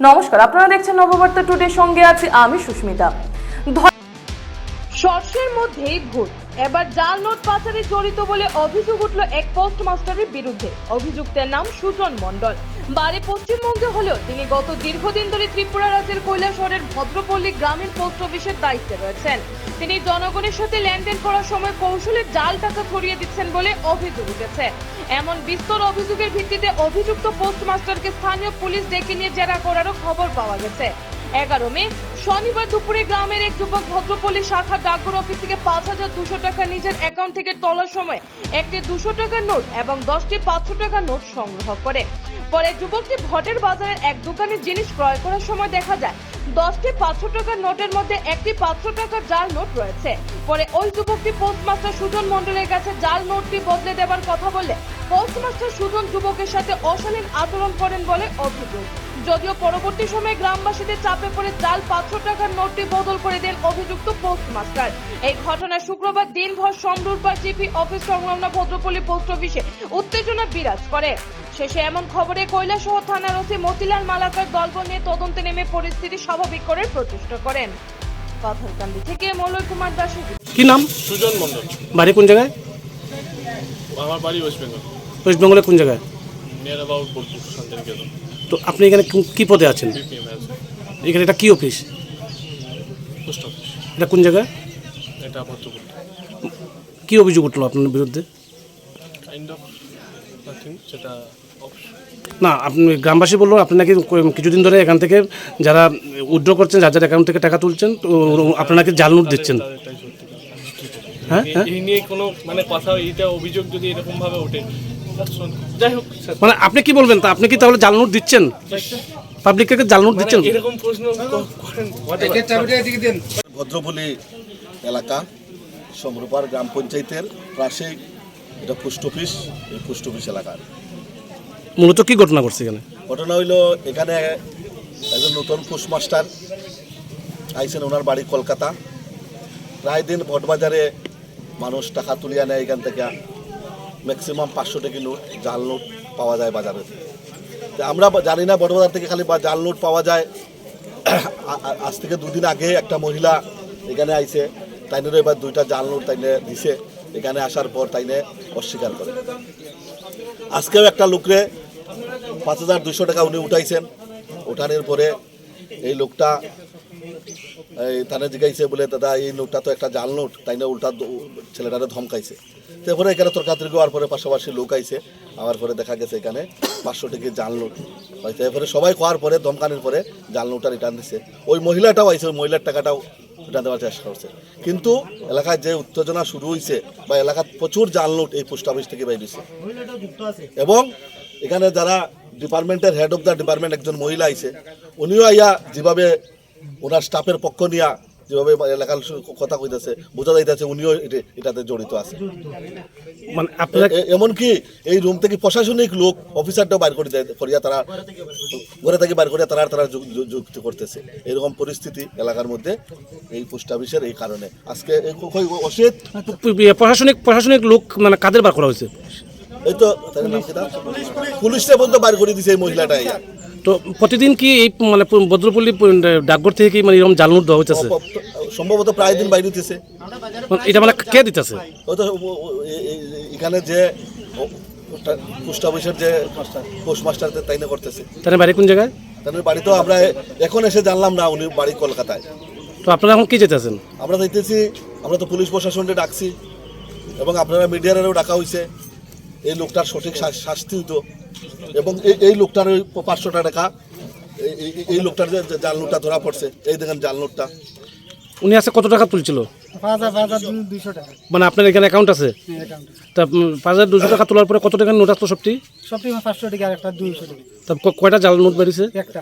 নমস্কার, আপনারা দেখছেন নববার্তা টুডে সঙ্গে আছি আমি সুস্মিতা। শর্টসের মধ্যেই ভূত। এবার জাল নোট পাচারে জড়িত বলে অভিযোগ উঠল এক পোস্টমাস্টারের বিরুদ্ধে। অভিযুক্তের নাম সুজন মণ্ডল। বাড়ি পশ্চিমবঙ্গে হলেও তিনি গত দীর্ঘদিন ধরে ত্রিপুরা রাজ্যের কৈলাসহরের ভদ্রপল্লী গ্রামীণ পোস্ট অফিসের দায়িত্বে রয়েছেন। তিনি জনগণের সাথে লেনদেন করার সময় কৌশলে জাল টাকা ছড়িয়ে দিচ্ছেন বলে অভিযোগ উঠেছে। এমন বিস্তর অভিযোগের ভিত্তিতে অভিযুক্ত পোস্টমাস্টারকে স্থানীয় পুলিশ ডেকে নিয়ে জেরা করারও খবর পাওয়া গেছে। এগারো মে, শনিবার দুপুরে গ্রামের এক যুবক ভদ্রপল্লী শাখা ডাকঘর অফিস থেকে পাঁচ হাজার দুশো টাকা নিজের অ্যাকাউন্ট থেকে তোলার সময় একটি দুশো টাকার নোট এবং দশটি পাঁচশো টাকার নোট সংগ্রহ করে। পরে যুবকটি ভটের বাজারের এক দোকানে জিনিস ক্রয় করার সময় দেখা যায়, দশটি পাঁচশো টাকার নোটের মধ্যে একটি পাঁচশো টাকার জাল নোট রয়েছে। পরে ওই যুবকটি পোস্টমাস্টার সুজন মণ্ডলের কাছে জাল নোটটি বদলে দেবার কথা বলে পোস্টমাস্টার সুজন যুবকের সাথে অশালীন আচরণ করেন বলে অভিযোগ। যদিও পরবর্তী সময়ে গ্রামবাসীদের চাপে পড়ে জাল পাঁচশো টাকার নোটটি বদল করে দেন অভিযুক্ত পোস্টমাস্টার এই ঘটনায় শুক্রবার দিনভর সমরুরপার জিপি অফিস সংলগ্ন ভদ্রপল্লী পোস্ট অফিসে উত্তেজনা বিরাজ করে। শেষে এমন খবরে কৈলাসহর থানার ওসি মতিলাল মালাকার দলবল নিয়ে তদন্তে নেমে পরিস্থিতি স্বাভাবিক করার প্রচেষ্টা করেন। পাথরকান্দি থেকে মলয় কুমার দাসের কি নাম? সুজন মন্ডল বাড়ি কোন জায়গায়? আমার বাড়ি ওয়েস্ট বেঙ্গল। ওয়েস্ট বেঙ্গলে কোন জায়গায়? তো আপনি এখানে কি- পদে আছেন? এখানে এটা কি অফিস এটা কোন জায়গায়? এটা কি অভিযোগ উঠল আপনার বিরুদ্ধে? না আপনি গ্রামবাসী বলল আপনি নাকি কিছুদিন ধরে এখান থেকে যারা উইথড্র করছেন যার যার অ্যাকাউন্ট থেকে টাকা তুলছেন তো আপনার নাকি জাল নোট দিচ্ছেন? হ্যাঁ হ্যাঁ এই- এই নিয়ে কোনো মানে কথা এইটা অভিযোগ যদি এরকমভাবে ওঠে. যাই হোক মানে আপনি কি বলবেন? তা আপনি কি তাহলে জাল নোট দিচ্ছেন? পাবলিককে জাল নোট দিচ্ছেন? মানে এরকম প্রশ্ন ক- করেন whatever. ভদ্রপল্লী এলাকা সমরূপার গ্রাম পঞ্চায়েতের পাশেই এটা পোস্ট অফিস এই পোস্ট অফিস এলাকার। মূলত কি ঘটনা ঘটছে এখানে? ঘটনা হইল এখানে একজন নতুন পোস্ট মাস্টার আইসেন ওনার বাড়ি কলকাতা। প্রায় দিন ভটবাজারে মানুষ টাকা তুলিয়া নেয় এখান থেকে। ম্যাক্সিমাম পাঁচশো টাকা নোট জাল নোট পাওয়া যায় বাজারে। আমরা জানি না বড়বাজার থেকে খালি জাল নোট পাওয়া যায়। আজ থেকে দুদিন আগে একটা মহিলা এখানে আইছে তাইনের এবার দুইটা জাল নোট তাইনে দিছে। এখানে আসার পর তাইনে অস্বীকার করে। আজকেও একটা লোকরে পাঁচ হাজার দুশো টাকা উনি উঠাইছেন। উঠানোর পরে এই লোকটা এই থানে জিগাইছে বলে দাদা এই নোটটা তো একটা জাল নোট। তাই না উল্টা ছেলেটারে ধমকাইছে। তারপরে এখানে তর্কাতর্কি হওয়ার পরে পাশাপাশি লোক আইছে। আমার পরে দেখা গেছে এখানে পাঁচশো টাকা জাল নোট। হয়েছে এরপরে সবাই খাওয়ার পরে ধমকানোর পরে জাল নোটটা রিটার্ন দিছে। ওই মহিলাটাও আইছে ওই মহিলার টাকাটাও রিটার্ন দেওয়ার চেষ্টা করছে। কিন্তু এলাকায় যে উত্তেজনা শুরু হয়েছে বা এলাকার প্রচুর জাল নোট এই পোস্ট অফিস থেকে বেরিয়েছে এবং এখানে যারা ডিপার্টমেন্টের হেড অফ দ্য ডিপার্টমেন্ট একজন মহিলা আইছে উনিও আইয়া যেভাবে ওনার স্টাফের পক্ষ নিয়া যেভাবে এলাকার কথা কইতেছে বোঝা যাইতেছে উনিও এটাতে জড়িত আছে। মানে আপনারা এমনকি এই রুম থেকে প্রশাসনিক লোক অফিসারটাও বাইর করে দেয় করিয়া তারা ঘরে থেকে বাইর করিয়া তারা তারা যুক্তি করতেছে। এরকম পরিস্থিতি এলাকার মধ্যে এই পোস্ট অফিসের এই কারণে। আজকে অসিত? প্রশাসনিক প্রশাসনিক লোক মানে কাদের বার করা হয়েছে? এই তো? পুলিশটা পর্যন্ত বাইর করে দিছে এই মহিলাটা ইয়া তো প্রতিদিন কি এই মানে ভদ্রপল্লী ডাকঘর থেকে কি মানে এরকম জাল নোট দেওয়া হইতেছে? সম্ভবত প্রায় দিন বাইরে দিতেছে। মানে এটা মানে কে দিতেছে? ওই তো এখানে যে পোস্ট অফিসের যে পোস্টমাস্টার তাই না করতেছে। তাহলে বাড়ি কোন জায়গায়? তাদের বাড়ি তো আমরা এখন এসে জানলাম না উনি বাড়ি কলকাতায়। তো আপনারা এখন কি যেতেছেন? আমরা দেখতেছি আমরা তো পুলিশ প্রশাসনকে ডাকছি এবং আপনারা মিডিয়ারেও ডাকা হয়েছে এই লোকটার সঠিক শাস্তি হইতো। এবং এই এই লোকটার ওই পাঁচশোটা টাকা এই- লোকটার যে জাল নোটটা ধরা পড়ছে এই দেখেন জাল নোটটা উনি আছে কত টাকা তুলছিল? মানে আপনার এখানে অ্যাকাউন্ট আছে? তা পাঁচ হাজার দুশো টাকা তোলার পরে কত টাকা নোট আসতো সবটি? সবটি পাঁচশো টাকা একটা দুইশো টাকা। তা কয়টা জাল নোট বেরিয়েছে? একটা।